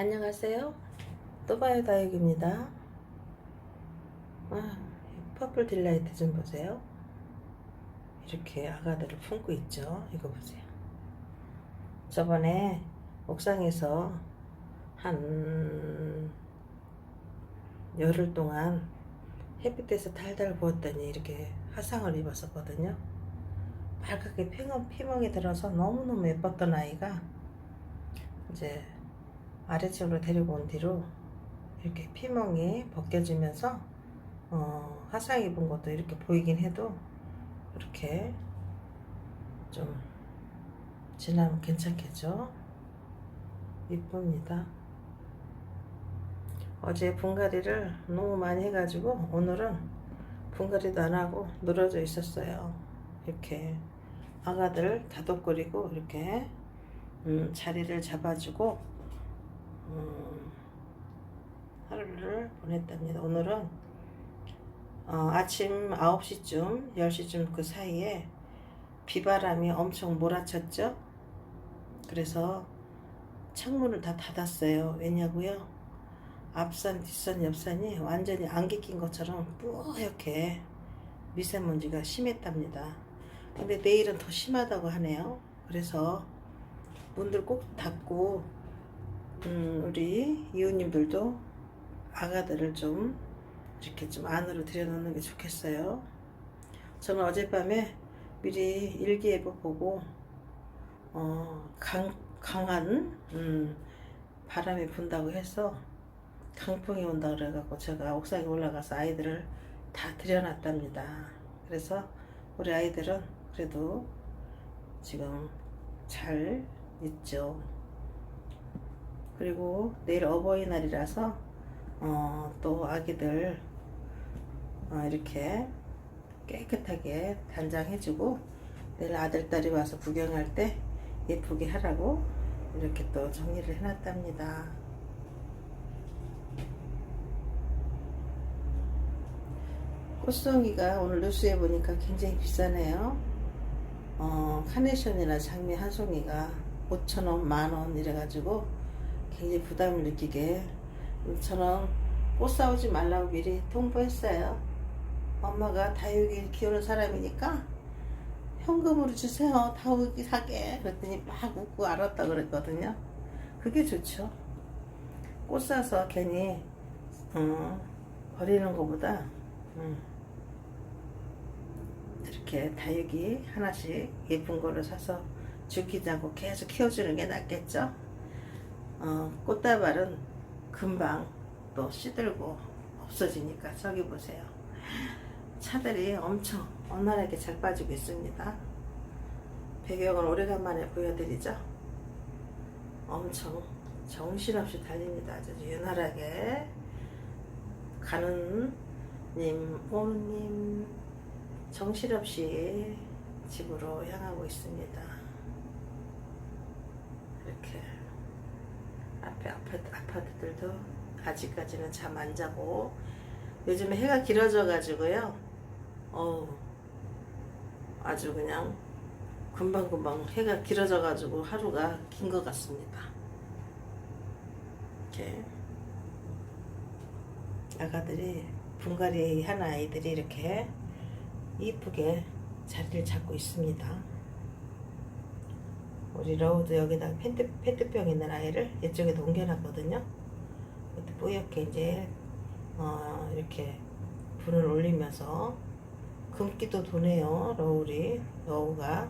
안녕하세요. 또바요 다육입니다. 아, 이 퍼플 딜라이트 좀 보세요. 이렇게 아가들을 품고 있죠. 이거 보세요. 저번에 옥상에서 한 열흘 동안 햇빛에서 달달 부었더니 이렇게 화상을 입었었거든요. 빨갛게 피멍, 피멍이 들어서 너무너무 예뻤던 아이가 이제 아래층으로 데리고 온 뒤로 이렇게 피멍이 벗겨지면서 어, 화상 입은 것도 이렇게 보이긴 해도 이렇게 좀 지나면 괜찮겠죠? 이쁩니다. 어제 분갈이를 너무 많이 해가지고 오늘은 분갈이도 안 하고 늘어져 있었어요. 이렇게 아가들 다독거리고 이렇게 음, 자리를 잡아주고 음, 하루를 보냈답니다. 오늘은 어, 아침 9시쯤 10시쯤 그 사이에 비바람이 엄청 몰아쳤죠. 그래서 창문을 다 닫았어요. 왜냐고요? 앞산, 뒷산, 옆산이 완전히 안개 낀 것처럼 뿌옇게 미세먼지가 심했답니다. 근데 내일은 더 심하다고 하네요. 그래서 문들 꼭 닫고 음, 우리 이웃님들도 아가들을 좀 이렇게 좀 안으로 들여놓는 게 좋겠어요. 저는 어젯밤에 미리 일기예보 보고 어, 강, 강한 음, 바람이 분다고 해서 강풍이 온다 그래갖고 제가 옥상에 올라가서 아이들을 다 들여놨답니다. 그래서 우리 아이들은 그래도 지금 잘 있죠. 그리고 내일 어버이날이라서 어, 또 아기들 어, 이렇게 깨끗하게 단장해주고 내일 아들 딸이 와서 구경할 때 예쁘게 하라고 이렇게 또 정리를 해놨답니다. 꽃송이가 오늘 뉴스에 보니까 굉장히 비싸네요. 어, 카네이션이나 장미 한 송이가 5천원, 만원 이래가지고 굉장히 부담을 느끼게 저는 꽃 사오지 말라고 미리 통보했어요. 엄마가 다육이 키우는 사람이니까 현금으로 주세요. 다육이 사게. 그랬더니 막 웃고 알았다 그랬거든요. 그게 좋죠. 꽃 사서 괜히 음, 버리는 것보다 음, 이렇게 다육이 하나씩 예쁜 거를 사서 죽이지 않고 계속 키워주는 게 낫겠죠. 어, 꽃다발은 금방 또 시들고 없어지니까 저기 보세요. 차들이 엄청 원활하게 잘 빠지고 있습니다. 배경은 오래간만에 보여드리죠. 엄청 정신없이 달립니다. 아주 유난하게 가는 님, 오는 님 정신없이 집으로 향하고 있습니다. 이렇게 아파트, 아파트들도 아직까지는 잠 안 자고 요즘에 해가 길어져 가지고요. 어우 아주 그냥 금방금방 해가 길어져 가지고 하루가 긴 것 같습니다. 이렇게 아가들이 분갈이 한 아이들이 이렇게 이쁘게 자리를 잡고 있습니다. 우리 러우도 여기다 페트, 페트병 있는 아이를 이쪽에도 옮겨놨거든요. 그때 뿌옇게 이제 어, 이렇게 분을 올리면서 금기도 도네요. 러울이 러우가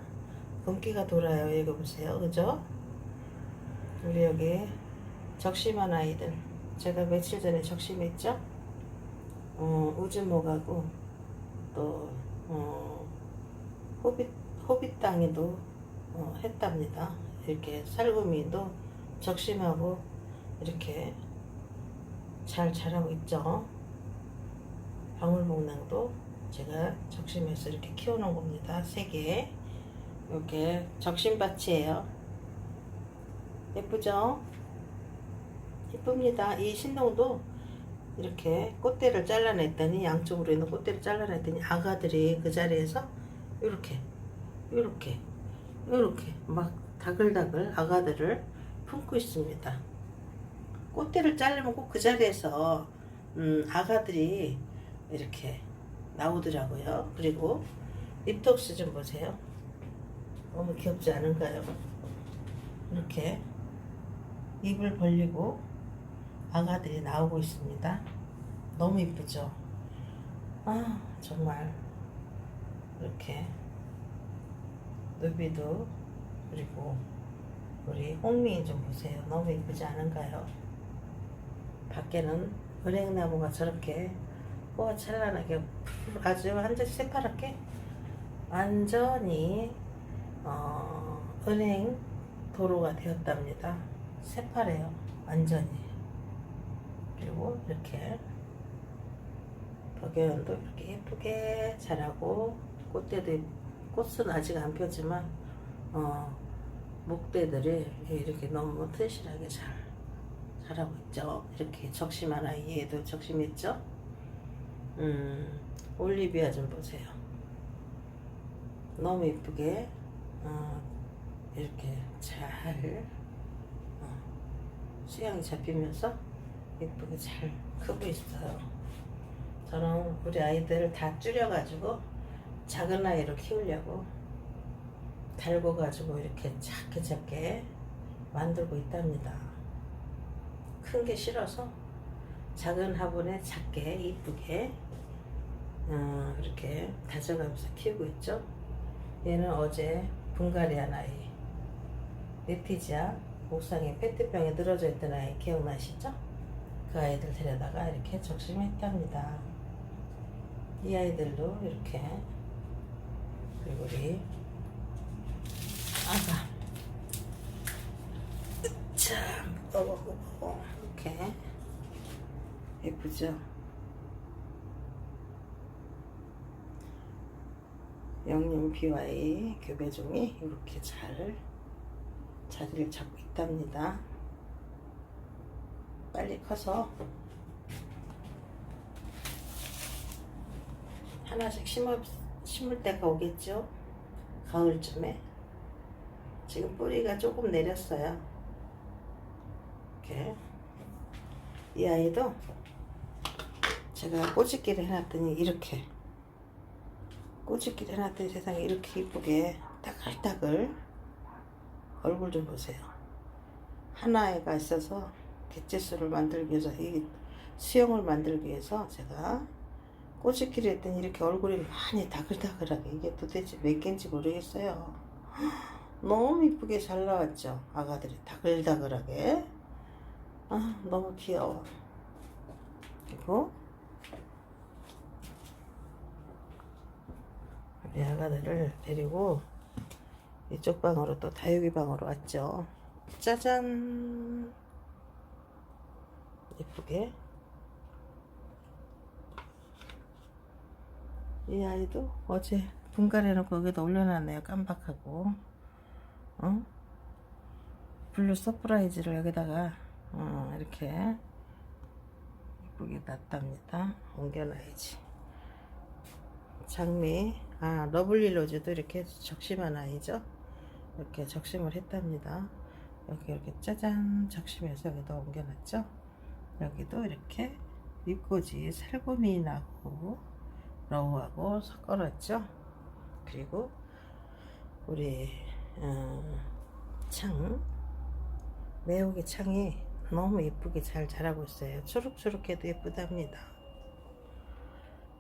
금기가 돌아요. 여기 보세요. 그죠? 우리 여기 적심한 아이들 제가 며칠 전에 적심했죠? 어, 우즈목하고 또 어, 호빗 호빗 땅에도 어, 했답니다. 이렇게 살구미도 적심하고 이렇게 잘 자라고 있죠. 방울복랑도 제가 적심해서 이렇게 키워놓은 겁니다. 세 개. 이렇게 적심밭이에요. 예쁘죠? 예쁩니다. 이 신동도 이렇게 꽃대를 잘라냈더니 양쪽으로 있는 꽃대를 잘라냈더니 아가들이 그 자리에서 이렇게 이렇게 이렇게 막 다글다글 아가들을 품고 있습니다. 꽃대를 자르면 꼭 그 자리에서 음, 아가들이 이렇게 나오더라고요. 그리고 립톡스 좀 보세요. 너무 귀엽지 않은가요? 이렇게 입을 벌리고 아가들이 나오고 있습니다. 너무 이쁘죠? 아, 정말 이렇게 누비도 그리고 우리 홍미 좀 보세요. 너무 이쁘지 않은가요? 밖에는 은행나무가 저렇게 호가 찬란하게 푸르- 아주 완전 새파랗게 완전히 어, 은행 도로가 되었답니다. 새파래요. 완전히. 그리고 이렇게 덕여연도 이렇게 예쁘게 자라고 꽃대도 꽃은 아직 안 펴지만 어, 목대들이 이렇게 너무 튼실하게 잘 자라고 있죠. 이렇게 적심한 아이에도 적심했죠. 음, 올리비아 좀 보세요. 너무 예쁘게 어, 이렇게 잘 어, 수양이 잡히면서 예쁘게 잘 크고 있어요. 저는 우리 아이들을 다 줄여가지고 작은 아이로 키우려고 달궈가지고 이렇게 작게 작게 만들고 있답니다. 큰 게 싫어서 작은 화분에 작게 이쁘게 어, 이렇게 다져가면서 키우고 있죠. 얘는 어제 분갈이한 아이 레티지아 옥상에 페트병에 늘어져 있던 아이 기억나시죠? 그 아이들 데려다가 이렇게 적심했답니다. 이 아이들도 이렇게 그리고 우리 아가 참 무거워 이렇게 예쁘죠? 영림 비와의 교배종이 이렇게 잘 자리를 잡고 있답니다. 빨리 커서 하나씩 심어, 심을 때가 오겠죠? 가을쯤에. 지금 뿌리가 조금 내렸어요. 이렇게. 이 아이도 제가 꼬집기를 해놨더니 이렇게 꼬집기를 해놨더니 세상에 이렇게 이쁘게 따글따글 얼굴 좀 보세요. 하나애가 있어서 개체수를 만들기 위해서 이 수영을 만들기 위해서 제가 꼬집기를 했더니 이렇게 얼굴이 많이 다글다글하게 이게 도대체 몇 개인지 모르겠어요. 너무 이쁘게 잘 나왔죠. 아가들이 다글다글하게. 아, 너무 귀여워. 그리고 우리 아가들을 데리고 이쪽 방으로 또 다육이 방으로 왔죠. 짜잔. 예쁘게. 이 아이도 어제 분갈이놓고 여기다 올려놨네요. 깜박하고. 어? 블루 서프라이즈를 여기다가 어, 이렇게 예쁘게 놨답니다. 옮겨놔야지. 장미, 아, 러블리 로즈도 이렇게 적심한 아이죠. 이렇게 적심을 했답니다. 여기 이렇게 짜잔 적심해서 여기다 옮겨놨죠. 여기도 이렇게 잎꽂이 살구미 나고 러우하고 섞어놨죠. 그리고 우리 어, 창 매우기 창이 너무 예쁘게 잘 자라고 있어요. 초록초록해도 예쁘답니다.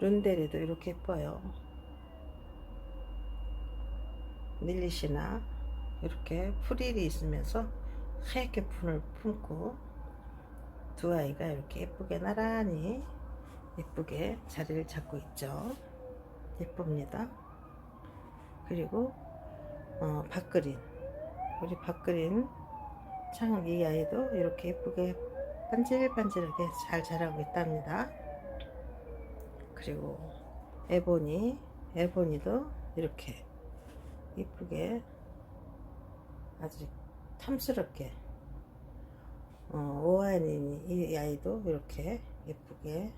룬데리도 이렇게 예뻐요. 밀리시나 이렇게 풀일이 있으면서 하얗게 풀을 품고 두 아이가 이렇게 예쁘게 나란히 예쁘게 자리를 잡고 있죠. 예쁩니다. 그리고 어, 박그린 우리 박그린 창이 아이도 이렇게 예쁘게 반질반질하게 잘 자라고 있답니다. 그리고 에보니 에보니도 이렇게 예쁘게 아주 탐스럽게 어, 오하니 이 아이도 이렇게 예쁘게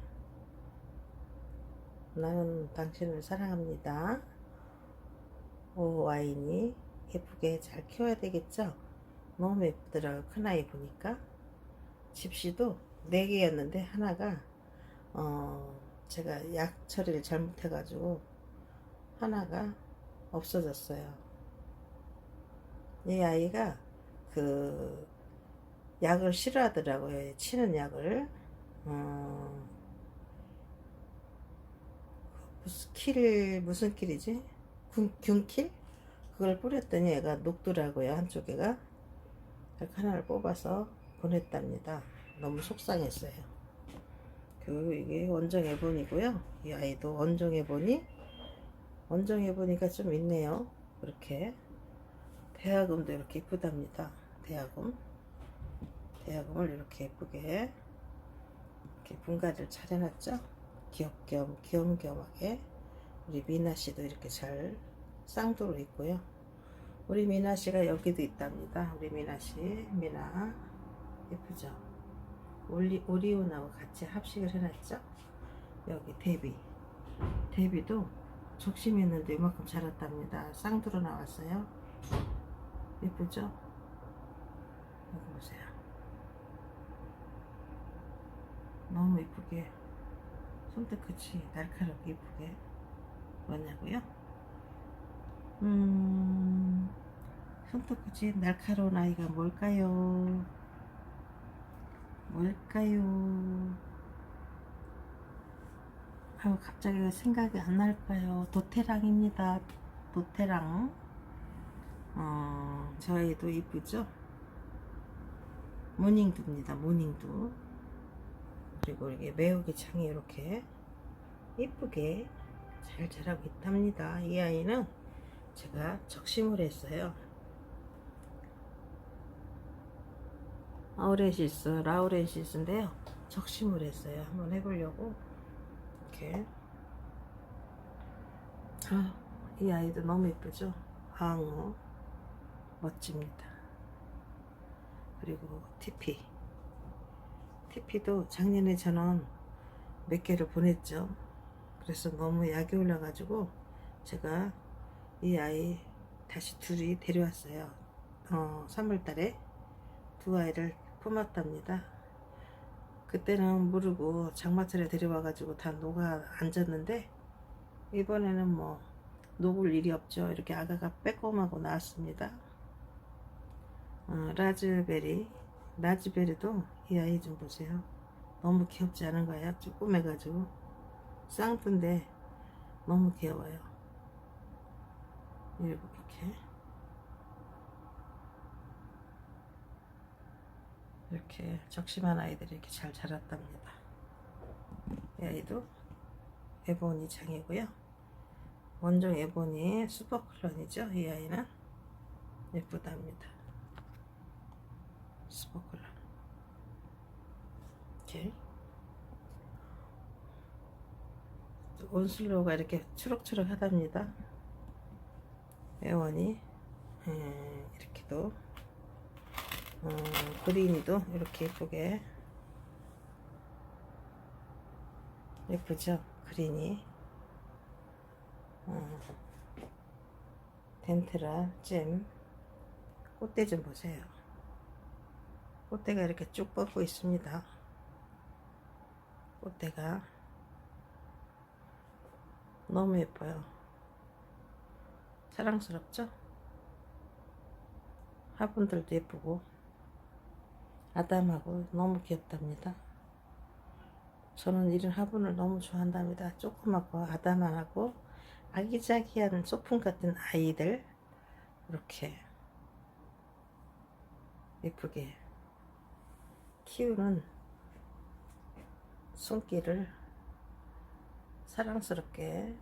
나는 당신을 사랑합니다. 오 와인이 예쁘게 잘 키워야 되겠죠? 너무 예쁘더라고요. 큰아이 보니까. 집시도 4개였는데 하나가 어 제가 약 처리를 잘못해가지고 하나가 없어졌어요. 이 아이가 그 약을 싫어하더라고요. 치는 약을. 어, 킬 무슨 킬이지? 균, 균킬? 그걸 뿌렸더니 얘가 녹더라고요. 한쪽에가. 그래서 하나를 뽑아서 보냈답니다. 너무 속상했어요. 그 이게 원정 애본이고요. 이 아이도 원정 애본이 원정 애본이가 좀 있네요. 이렇게 대학음도 이렇게 이쁘답니다. 대학음 대학음을 이렇게 예쁘게 이렇게 분갈이를 잘 해놨죠. 귀엽겸 귀염겸하게 우리 미나 씨도 이렇게 잘 쌍두로 있고요. 우리 미나 씨가 여기도 있답니다. 우리 미나 씨, 미나 예쁘죠? 오리, 오리온하고 같이 합식을 해놨죠? 여기 데비. 데비도 적심했는데 이만큼 자랐답니다. 쌍두로 나왔어요. 예쁘죠? 여기 보세요. 너무 예쁘게 손끝이 날카롭게 예쁘게 뭐냐고요? 음, 손톱 끝이 날카로운 아이가 뭘까요? 뭘까요? 아유, 갑자기 생각이 안 날까요? 도테랑입니다. 도테랑. 어, 저 아이도 이쁘죠? 모닝두입니다. 모닝두. 그리고 이게 매우기 창이 이렇게 이쁘게 잘 자라고 있답니다. 이 아이는 제가 적심을 했어요. 아우레시스, 라우레시스인데요. 적심을 했어요. 한번 해보려고. 이렇게. 아, 이 아이도 너무 예쁘죠? 항어. 멋집니다. 그리고 TP. TP도 작년에 저는 몇 개를 보냈죠. 그래서 너무 약이 올라가지고 제가 이 아이 다시 둘이 데려왔어요. 어, 3월달에 두 아이를 품었답니다. 그때는 모르고 장마철에 데려와가지고 다 녹아 앉았는데 이번에는 뭐 녹을 일이 없죠. 이렇게 아가가 빼꼼하고 나왔습니다. 어, 라즈베리 라즈베리도 이 아이 좀 보세요. 너무 귀엽지 않은 거예요? 조그매가지고 쌍두인데 너무 귀여워요. 이렇게 이렇게 적심한 아이들이 이렇게 잘 자랐답니다. 이 아이도 에보니 장이고요. 원종 에보니 슈퍼클런이죠. 이 아이는 예쁘답니다. 슈퍼클런 이렇게 온슬로우가 이렇게 추럭추럭 하답니다. 애원이 음, 이렇게도 어, 그린이도 이렇게 예쁘게 예쁘죠? 그린이 어, 덴트라 잼 꽃대 좀 보세요. 꽃대가 이렇게 쭉 뻗고 있습니다. 꽃대가 너무 예뻐요. 사랑스럽죠? 화분들도 예쁘고 아담하고 너무 귀엽답니다. 저는 이런 화분을 너무 좋아한답니다. 조그맣고 아담하고 아기자기한 소품 같은 아이들 이렇게 예쁘게 키우는 손길을 사랑스럽게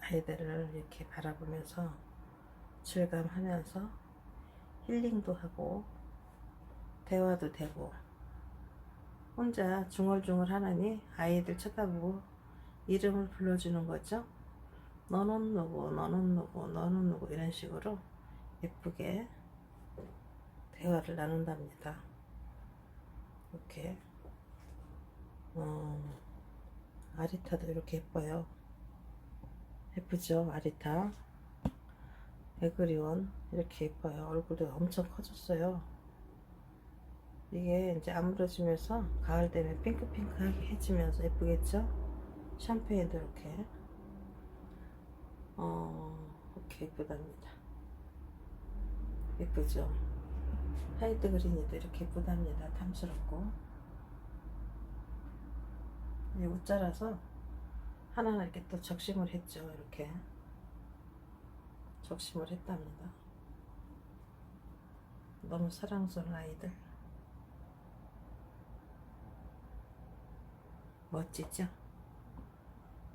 아이들을 이렇게 바라보면서 즐감하면서 힐링도 하고 대화도 되고 혼자 중얼중얼 하느니 아이들 쳐다보고 이름을 불러주는 거죠. 너는 누구, 너는 누구, 너는 누구 이런 식으로 예쁘게 대화를 나눈답니다. 이렇게 어, 아리타도 이렇게 예뻐요. 예쁘죠? 아리타. 에그리원 이렇게 예뻐요. 얼굴도 엄청 커졌어요. 이게 이제 아물어지면서 가을 되면 핑크핑크하게 해지면서 예쁘겠죠? 샴페인도 이렇게 어 이렇게 예쁘답니다. 예쁘죠? 하이드 그린이도 이렇게 예쁘답니다. 탐스럽고 이 옷자라서 하나는 이렇게 또 적심을 했죠. 이렇게 적심을 했답니다. 너무 사랑스러운 아이들. 멋지죠?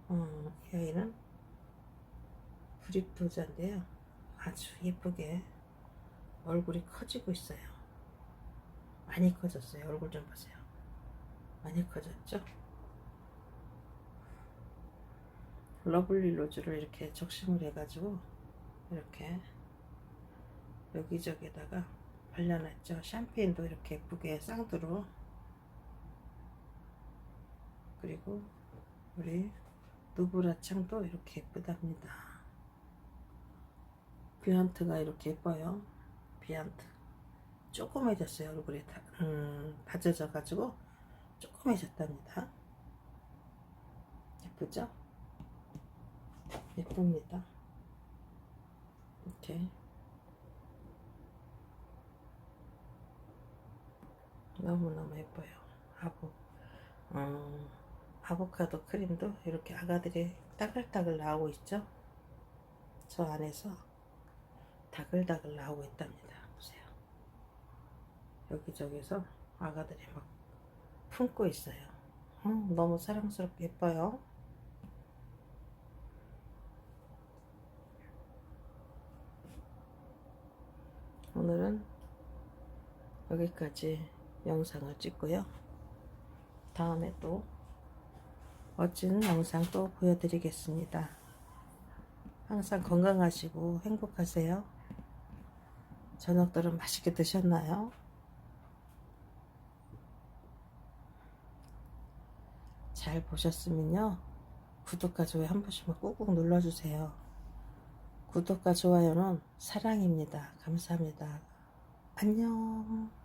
어, 이 아이는 브릭도자인데요. 아주 예쁘게 얼굴이 커지고 있어요. 많이 커졌어요. 얼굴 좀 보세요. 많이 커졌죠? 러블리 로즈를 이렇게 적심을 해가지고 이렇게 여기저기다가 발라놨죠. 샴페인도 이렇게 예쁘게 쌍두로 그리고 우리 누브라 창도 이렇게 예쁘답니다. 비안트가 이렇게 예뻐요. 비안트 조그매졌어요. 얼굴이 다, 음, 다져져 가지고 조그매졌답니다. 예쁘죠? 예쁩니다. 이렇게 너무너무 예뻐요. 아보, 음, 아보카도 크림도 이렇게 아가들이 따글따글 나오고 있죠? 저 안에서 다글다글 나오고 있답니다. 보세요. 여기저기서 아가들이 막 품고 있어요. 음, 너무 사랑스럽게 예뻐요. 오늘은 여기까지 영상을 찍고요. 다음에 또 멋진 영상 또 보여드리겠습니다. 항상 건강하시고 행복하세요. 저녁들은 맛있게 드셨나요? 잘 보셨으면요. 구독과 좋아요 한 번씩만 꾹꾹 눌러주세요. 구독과 좋아요는 사랑입니다. 감사합니다. 안녕.